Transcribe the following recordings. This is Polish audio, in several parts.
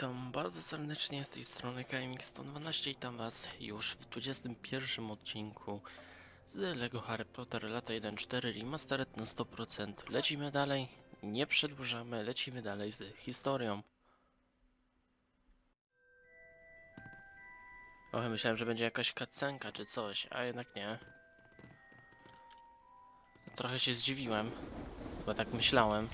Witam bardzo serdecznie z tej strony KMX112 witam was już w 21 odcinku z LEGO Harry Potter lata 1.4 Remastered na 100%. Lecimy dalej, nie przedłużamy, lecimy dalej z historią. O, myślałem, że będzie jakaś kacenka czy coś, a jednak nie. Trochę się zdziwiłem, bo tak myślałem.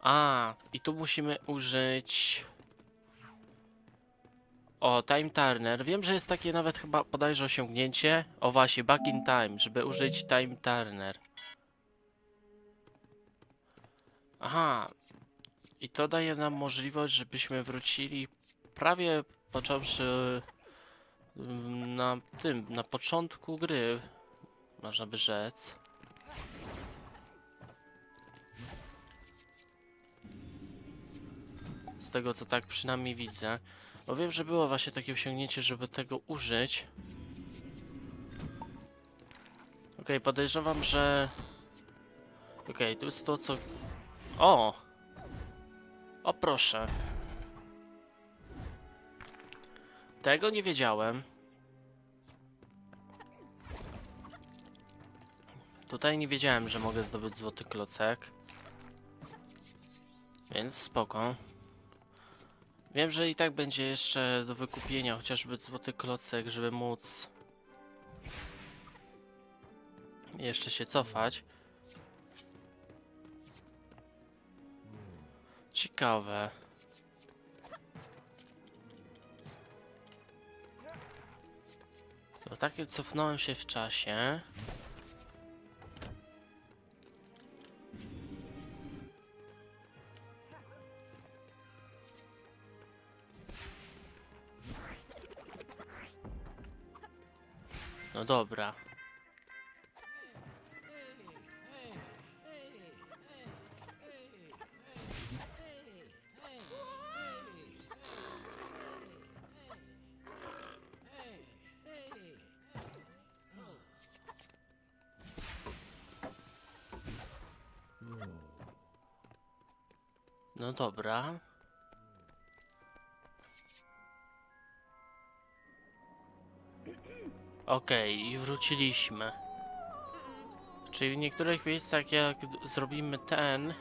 A, i tu musimy użyć. O, Time Turner. Wiem, że jest takie nawet chyba bodajże osiągnięcie. O właśnie, back in time, żeby użyć Time Turner. Aha. I to daje nam możliwość, żebyśmy wrócili prawie począwszy mm, na tym, na początku gry, można by rzec. Z tego co tak przynajmniej widzę. Bo wiem, że było właśnie takie osiągnięcie, żeby tego użyć. Okej, podejrzewam, że... Okej, to jest to co... O! O proszę. Tego nie wiedziałem. Tutaj nie wiedziałem, że mogę zdobyć złoty klocek. Więc spoko. Wiem, że i tak będzie jeszcze do wykupienia chociażby złoty klocek, żeby móc jeszcze się cofać. Ciekawe. To takie cofnąłem się w czasie. Dobra. No dobra. Okej, i wróciliśmy. Czyli w niektórych miejscach, jak zrobimy ten,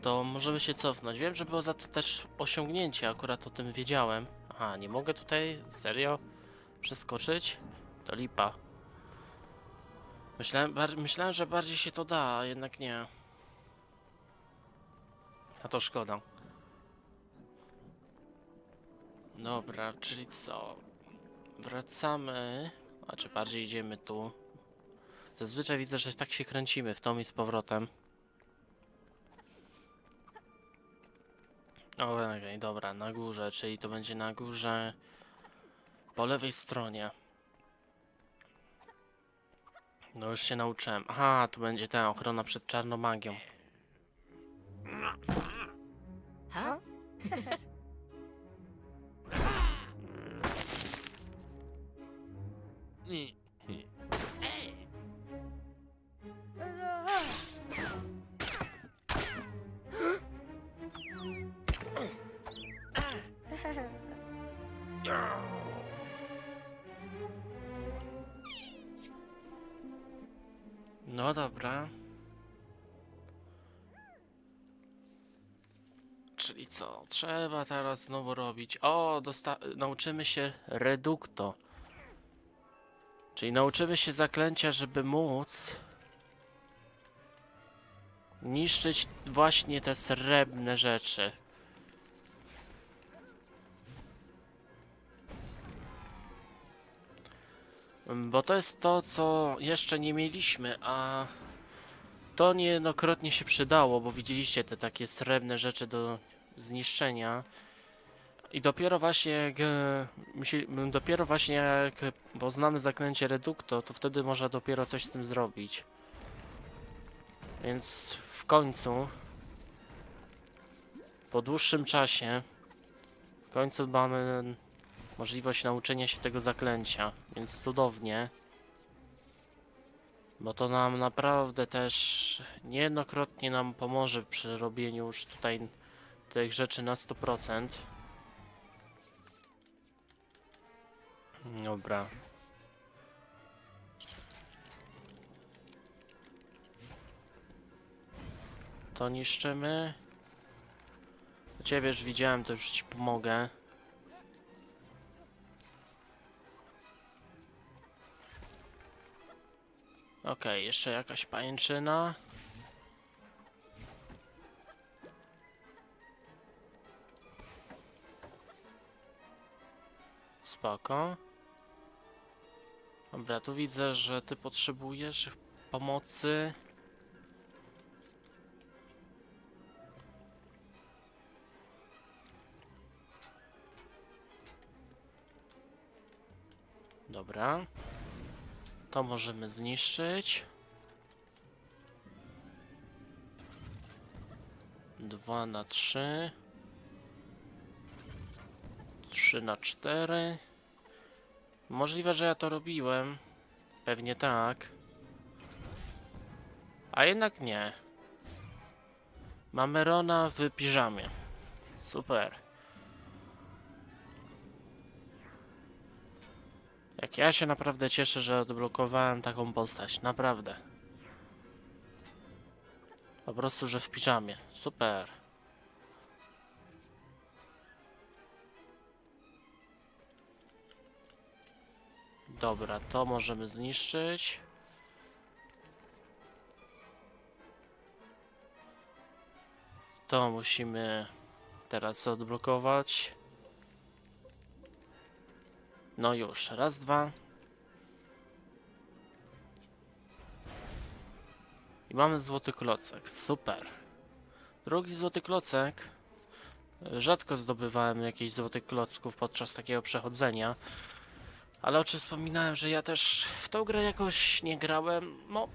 to możemy się cofnąć. Wiem, że było za to też osiągnięcie, akurat o tym wiedziałem. Aha, nie mogę tutaj serio przeskoczyć? To lipa. Myślałem, myślałem, że bardziej się to da, a jednak nie. A to szkoda. Dobra, czyli co? Wracamy. A czy bardziej idziemy tu? Zazwyczaj widzę, że tak się kręcimy w tom i z powrotem. Okej, dobra, na górze, czyli to będzie na górze po lewej stronie. No już się nauczyłem. Aha, tu będzie ta ochrona przed czarną magią. Huh? No dobra. Czyli co? Trzeba teraz znowu robić. O, nauczymy się redukto. Czyli nauczymy się zaklęcia, żeby móc niszczyć właśnie te srebrne rzeczy. Bo to jest to, co jeszcze nie mieliśmy, a to niejednokrotnie się przydało, bo widzieliście te takie srebrne rzeczy do zniszczenia. I dopiero właśnie jak, e, dopiero właśnie jak poznamy zaklęcie Reducto, to wtedy można dopiero coś z tym zrobić. Więc w końcu, po dłuższym czasie, w końcu mamy możliwość nauczenia się tego zaklęcia, więc cudownie. Bo to nam naprawdę też niejednokrotnie nam pomoże przy robieniu już tutaj tych rzeczy na 100%. Dobra. To niszczymy. Ciebie już widziałem, to już ci pomogę. Okej, jeszcze jakaś pajęczyna. Spoko. Dobra, tu widzę, że ty potrzebujesz pomocy. Dobra. To możemy zniszczyć. Dwa na trzy. Trzy na cztery. Możliwe, że ja to robiłem. Pewnie tak. A jednak nie. Mamy Rona w piżamie. Super. Jak ja się naprawdę cieszę, że odblokowałem taką postać. Naprawdę. Po prostu, że w piżamie. Super. Dobra, to możemy zniszczyć. To musimy teraz odblokować. No już, raz, dwa. I mamy złoty klocek, super. Drugi złoty klocek. Rzadko zdobywałem jakichś złotych klocków podczas takiego przechodzenia. Ale o czym wspominałem, że ja też w tą grę jakoś nie grałem. No,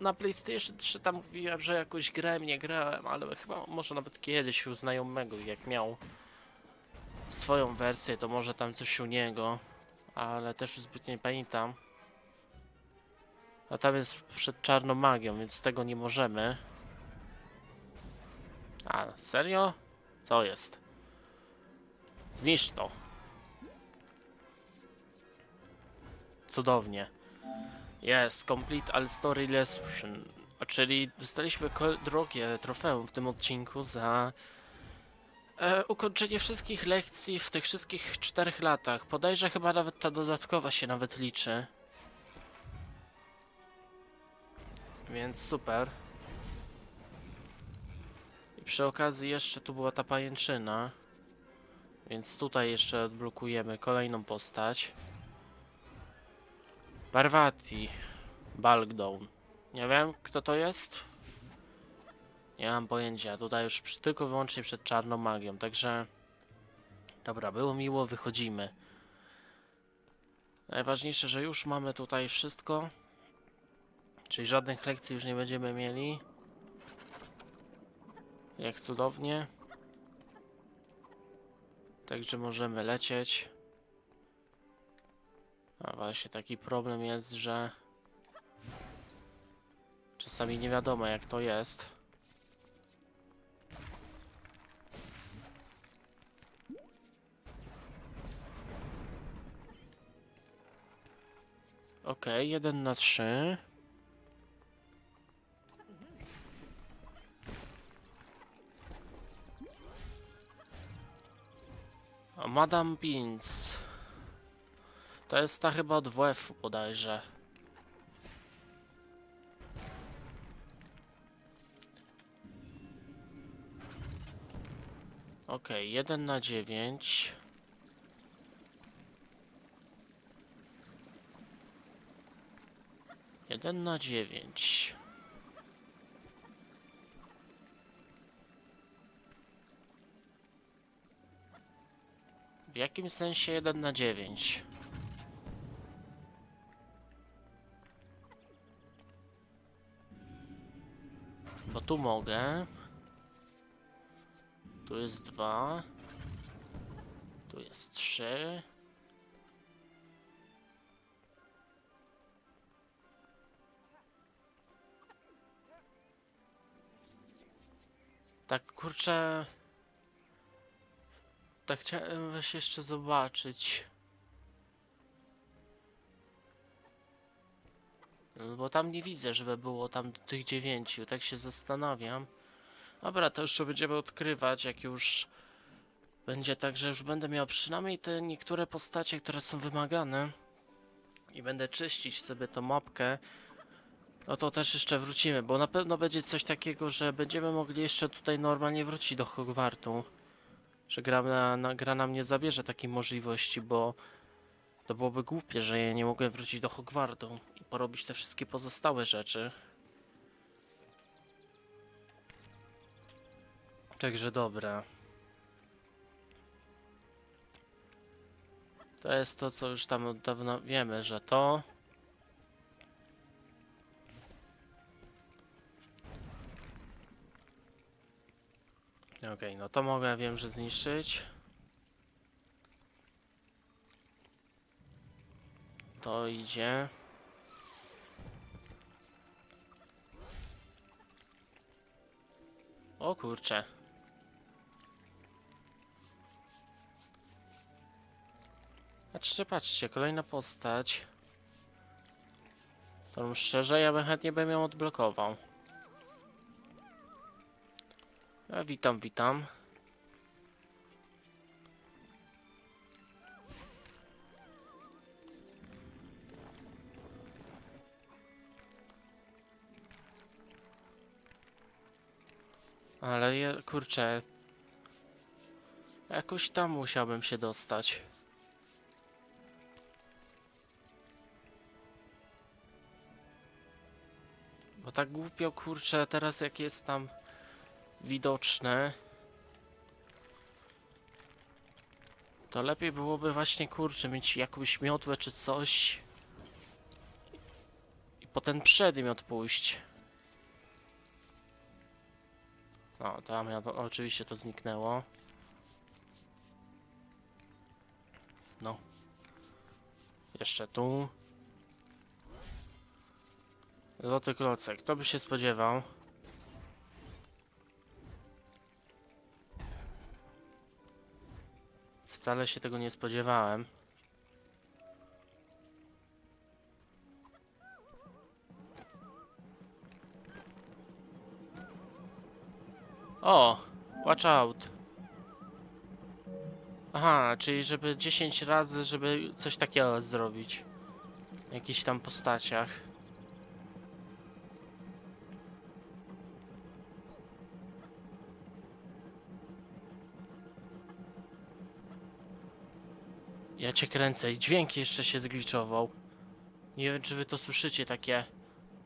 na PlayStation 3 tam mówiłem, że jakoś grałem, nie grałem, ale chyba może nawet kiedyś u znajomego, jak miał swoją wersję, to może tam coś u niego ale też zbytnio nie pamiętam. A tam jest przed czarną magią, więc tego nie możemy. A, serio? Co jest? Zniszcz to. Cudownie. Jest, complete all story lesson. A Czyli dostaliśmy drogie trofeum w tym odcinku za E, ukończenie wszystkich lekcji w tych wszystkich czterech latach. Podejrzę chyba nawet ta dodatkowa się nawet liczy. Więc super. I przy okazji jeszcze tu była ta pajęczyna. Więc tutaj jeszcze odblokujemy kolejną postać. Parvati. Balgdown. Nie wiem kto to jest. Nie mam pojęcia, tutaj już tylko wyłącznie przed czarną magią, także... Dobra, było miło, wychodzimy. Najważniejsze, że już mamy tutaj wszystko. Czyli żadnych lekcji już nie będziemy mieli. Jak cudownie. Także możemy lecieć. A właśnie taki problem jest, że... Czasami nie wiadomo jak to jest. Okej, jeden na trzy. Madame Beans. To jest ta chyba od WF-u bodajże. Okej, jeden na dziewięć. Jeden na dziewięć. W jakim sensie jeden na dziewięć? Bo tu mogę. Tu jest dwa. Tu jest trzy. Tak kurczę. Tak chciałem właśnie jeszcze zobaczyć. Bo tam nie widzę, żeby było tam tych dziewięciu. Tak się zastanawiam. Dobra, to jeszcze będziemy odkrywać, jak już będzie tak, że już będę miał przynajmniej te niektóre postacie, które są wymagane. I będę czyścić sobie tą mapkę. No to też jeszcze wrócimy, bo na pewno będzie coś takiego, że będziemy mogli jeszcze tutaj normalnie wrócić do Hogwartu. Że gra, na, na, gra nam nie zabierze takiej możliwości, bo to byłoby głupie, że ja nie mogę wrócić do Hogwartu porobić te wszystkie pozostałe rzeczy. Także dobra. To jest to, co już tam od dawna wiemy, że to. Okej, no to mogę, wiem, że zniszczyć. To idzie. O kurcze. Patrzcie, patrzcie, kolejna postać. To szczerze, ja bym chętnie bym ją odblokował. Witam, witam. Ale kurczę. Jakoś tam musiałbym się dostać. Bo tak głupio, kurczę, teraz jak jest tam widoczne, to lepiej byłoby właśnie, kurczę, mieć jakąś miotłę czy coś i po ten przedmiot pójść. O, tam ja to, oczywiście to zniknęło. No. Jeszcze tu. Złoty klocek, kto by się spodziewał? Wcale się tego nie spodziewałem. O! Watch out! Aha, czyli żeby 10 razy, żeby coś takiego zrobić. W jakichś tam postaciach. Ja cię kręcę i dźwięk jeszcze się zgliczował. Nie wiem, czy wy to słyszycie, takie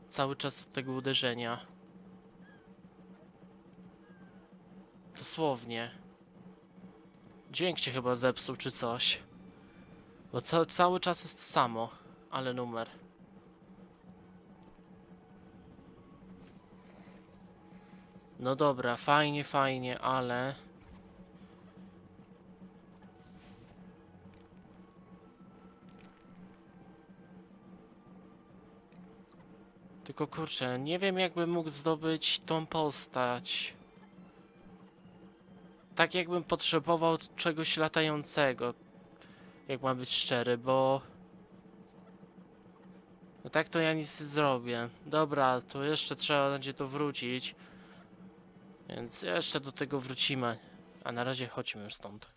cały czas tego uderzenia. Dosłownie. Dźwięk się chyba zepsuł, czy coś. Bo ca cały czas jest to samo, ale numer. No dobra, fajnie, fajnie, ale... Tylko kurczę, nie wiem jakbym mógł zdobyć tą postać. Tak jakbym potrzebował czegoś latającego. Jak mam być szczery, bo... No tak to ja nic nie zrobię. Dobra, to jeszcze trzeba będzie to wrócić. Więc jeszcze do tego wrócimy. A na razie chodźmy już stąd.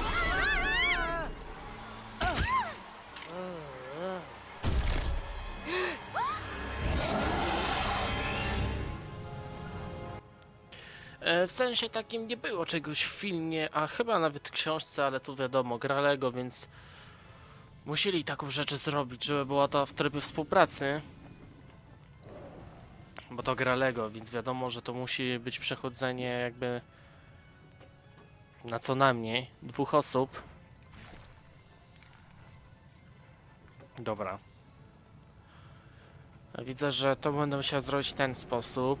E, W sensie takim nie było czegoś w filmie, a chyba nawet w książce, ale tu wiadomo, Gralego, więc musieli taką rzecz zrobić, żeby była to w trybie współpracy. Bo to Gralego, więc wiadomo, że to musi być przechodzenie jakby na co najmniej dwóch osób. Dobra. Widzę, że to będę musiał zrobić w ten sposób.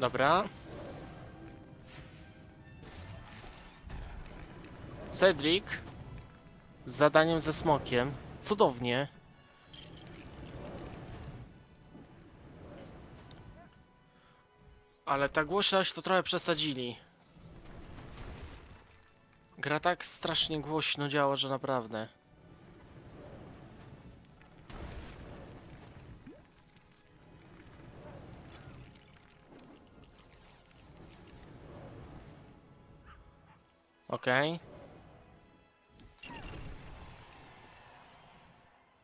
Dobra. Cedric z zadaniem ze smokiem. Cudownie. Ale ta głośność to trochę przesadzili. Gra tak strasznie głośno działa, że naprawdę. Okej.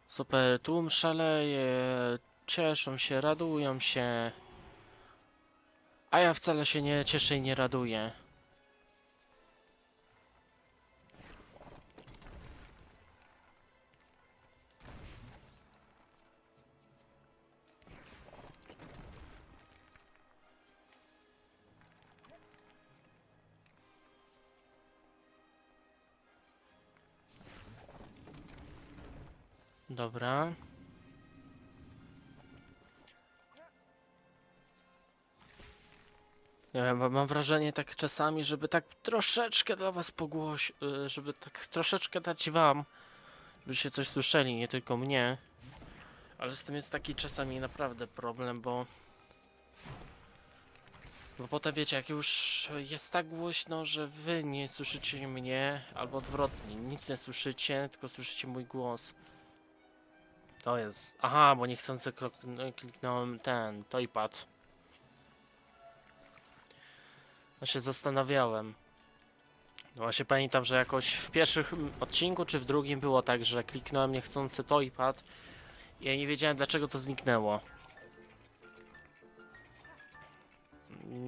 Super, tłum szaleje, cieszą się, radują się. A ja wcale się nie cieszę i nie raduję. Dobra. Nie wiem, mam wrażenie tak czasami, żeby tak troszeczkę dla was pogłoś... y, żeby tak troszeczkę dać wam, żebyście coś słyszeli, nie tylko mnie. Ale z tym jest taki czasami naprawdę problem, bo... Bo potem wiecie, jak już jest tak głośno, że wy nie słyszycie mnie, albo odwrotnie, nic nie słyszycie, tylko słyszycie mój głos. To jest... Aha, bo niechcący krok- kliknąłem ten, toypad. No się zastanawiałem. No właśnie pamiętam, że jakoś w pierwszym odcinku, czy w drugim było tak, że kliknąłem niechcący toypad i ja nie wiedziałem dlaczego to zniknęło.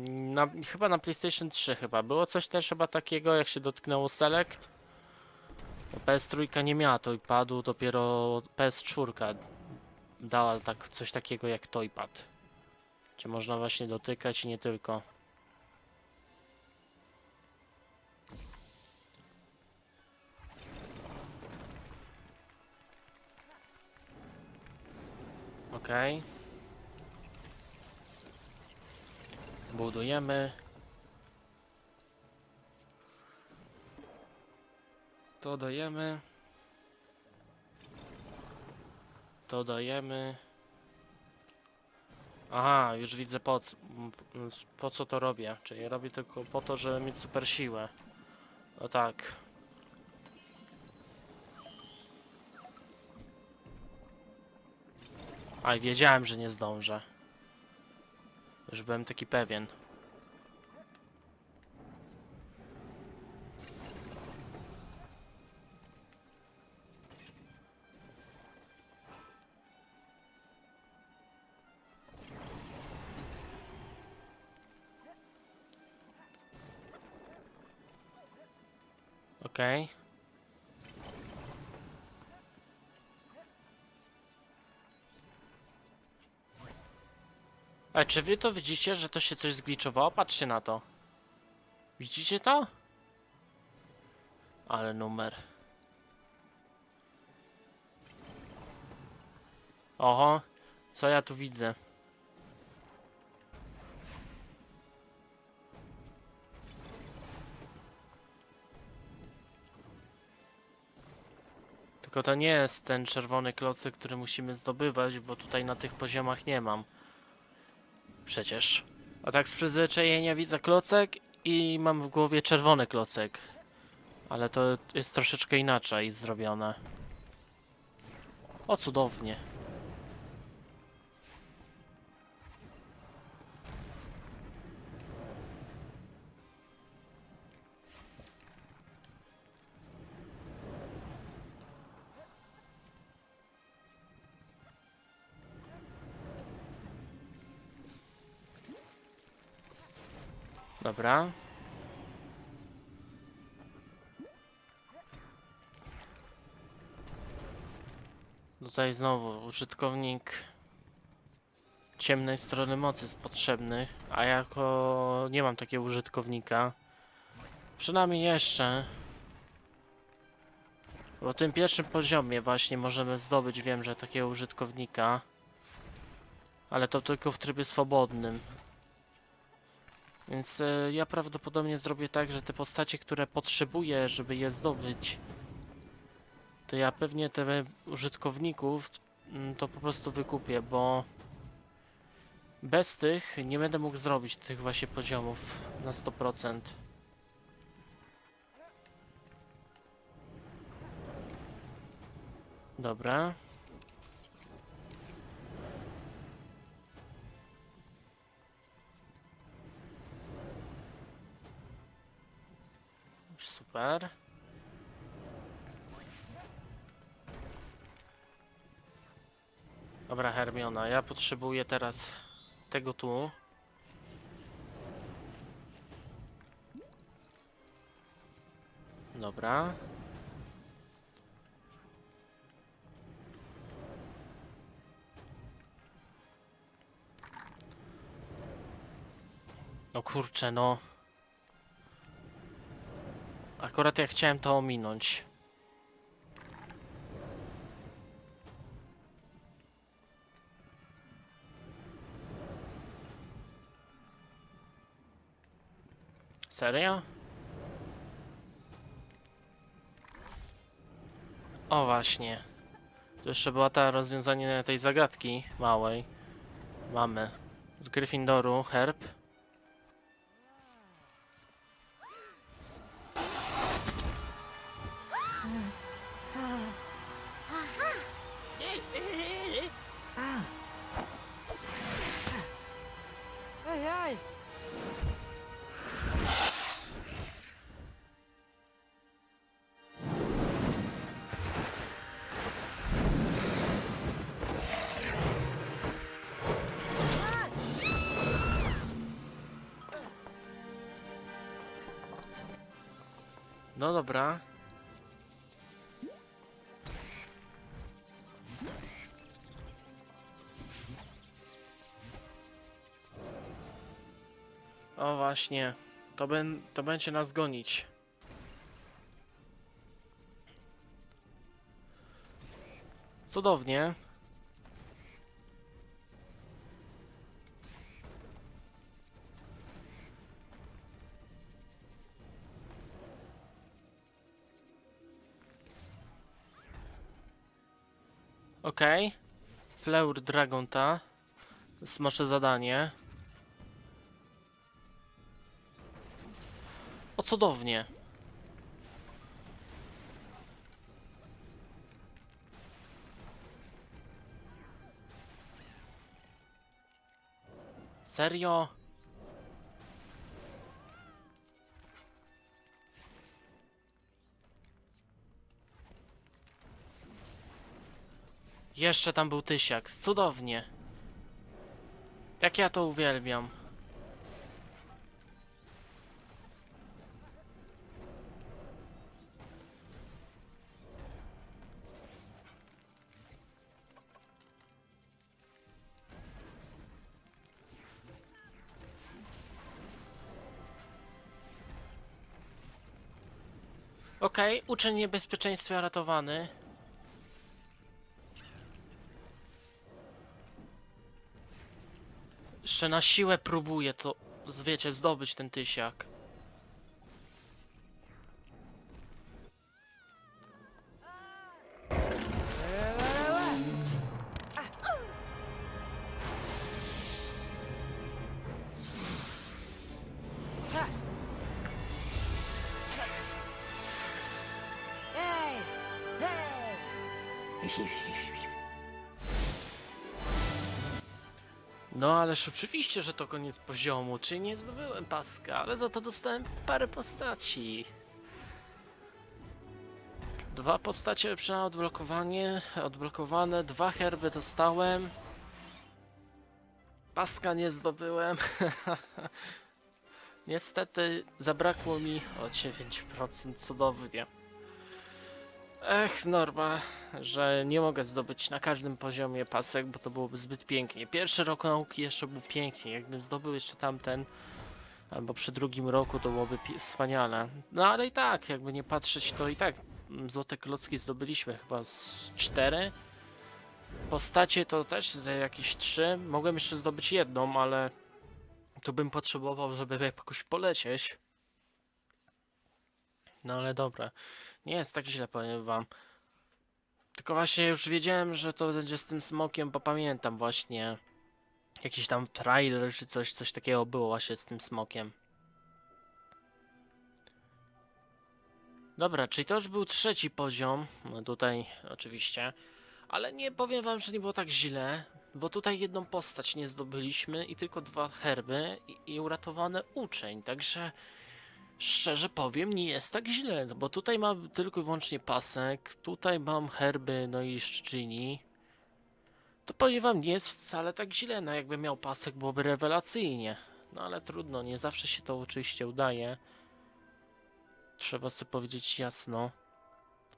Na, chyba na PlayStation 3 chyba. Było coś też chyba takiego, jak się dotknęło Select. PS3 nie miała toypadu, dopiero PS4 dała tak, coś takiego jak toypad. Gdzie można właśnie dotykać i nie tylko. Okej. Budujemy. To dajemy. To dajemy. Aha, już widzę po, po co to robię. Czyli robię tylko po to, żeby mieć super siłę. No tak. Aj, wiedziałem, że nie zdążę. Już byłem taki pewien. Okej. A czy wy to widzicie, że to się coś zgliczowało? Patrzcie na to. Widzicie to? Ale numer. Oho, co ja tu widzę? Tylko to nie jest ten czerwony klocek, który musimy zdobywać, bo tutaj na tych poziomach nie mam. Przecież. A tak z przyzwyczajenia widzę klocek i mam w głowie czerwony klocek. Ale to jest troszeczkę inaczej zrobione. O, cudownie. Dobra. Tutaj znowu użytkownik ciemnej strony mocy jest potrzebny, a jako nie mam takiego użytkownika, przynajmniej jeszcze, bo w tym pierwszym poziomie właśnie możemy zdobyć, wiem, że takiego użytkownika, ale to tylko w trybie swobodnym. Więc e, ja prawdopodobnie zrobię tak, że te postacie, które potrzebuję, żeby je zdobyć, to ja pewnie te użytkowników mm, to po prostu wykupię, bo bez tych nie będę mógł zrobić tych właśnie poziomów na 100%. Dobra. Super. Dobra, Hermiona, ja potrzebuję teraz tego tu. Dobra. No kurczę, no. Akurat ja chciałem to ominąć. Serio? O właśnie. To jeszcze była ta rozwiązanie tej zagadki małej. Mamy. Z Gryffindoru herb. No dobra. O właśnie. To, ben, to będzie nas gonić. Cudownie. Okej. Okay. Fleur Dragonta. Smocze zadanie. O cudownie. Serio? Jeszcze tam był tysiak. Cudownie. Jak ja to uwielbiam. Okej, uczeń niebezpieczeństwa ratowany. Jeszcze na siłę próbuję to, wiecie, zdobyć ten tysiak. Ależ oczywiście, że to koniec poziomu, czyli nie zdobyłem paska, ale za to dostałem parę postaci. Dwa postacie przynajmniej odblokowanie, odblokowane, dwa herby dostałem. Paska nie zdobyłem. Niestety zabrakło mi o 9% cudownie. Ech, Norma, że nie mogę zdobyć na każdym poziomie pasek, bo to byłoby zbyt pięknie. Pierwszy rok nauki jeszcze był pięknie, jakbym zdobył jeszcze tamten, albo przy drugim roku to byłoby wspaniale. No ale i tak, jakby nie patrzeć, to i tak mm, złote klocki zdobyliśmy chyba z cztery. Postacie to też za jakieś trzy. Mogłem jeszcze zdobyć jedną, ale tu bym potrzebował, żeby jakoś polecieć. No ale dobra. Nie jest tak źle, powiem wam. Tylko właśnie już wiedziałem, że to będzie z tym smokiem, bo pamiętam właśnie jakiś tam trailer czy coś, coś takiego było właśnie z tym smokiem. Dobra, czyli to już był trzeci poziom, no tutaj oczywiście, ale nie powiem wam, że nie było tak źle, bo tutaj jedną postać nie zdobyliśmy i tylko dwa herby i, i uratowany uczeń, także Szczerze powiem, nie jest tak źle, no bo tutaj mam tylko i wyłącznie pasek, tutaj mam herby, no i szczyni. To powiem wam, nie jest wcale tak źle, no jakby miał pasek byłoby rewelacyjnie. No ale trudno, nie zawsze się to oczywiście udaje. Trzeba sobie powiedzieć jasno.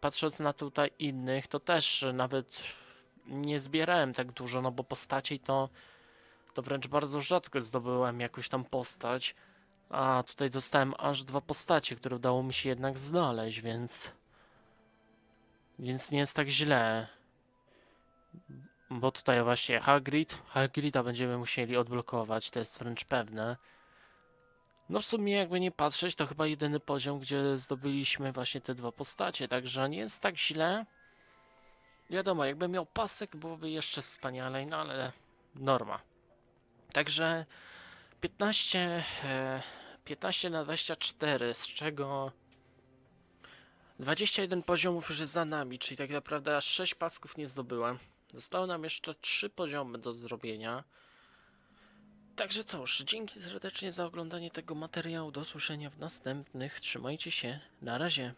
Patrząc na tutaj innych, to też nawet nie zbierałem tak dużo, no bo postaci to, to wręcz bardzo rzadko zdobyłem jakąś tam postać. A, tutaj dostałem aż dwa postacie, które udało mi się jednak znaleźć, więc... Więc nie jest tak źle. Bo tutaj właśnie Hagrid, Hagrida będziemy musieli odblokować, to jest wręcz pewne. No w sumie jakby nie patrzeć, to chyba jedyny poziom, gdzie zdobyliśmy właśnie te dwa postacie, także nie jest tak źle. Wiadomo, jakby miał pasek, byłoby jeszcze wspanialej, no ale norma. Także 15, e, 15 na 24, z czego 21 poziomów już jest za nami, czyli tak naprawdę aż 6 pasków nie zdobyłem. Zostały nam jeszcze 3 poziomy do zrobienia. Także cóż, dzięki serdecznie za oglądanie tego materiału. Do usłyszenia w następnych. Trzymajcie się. Na razie.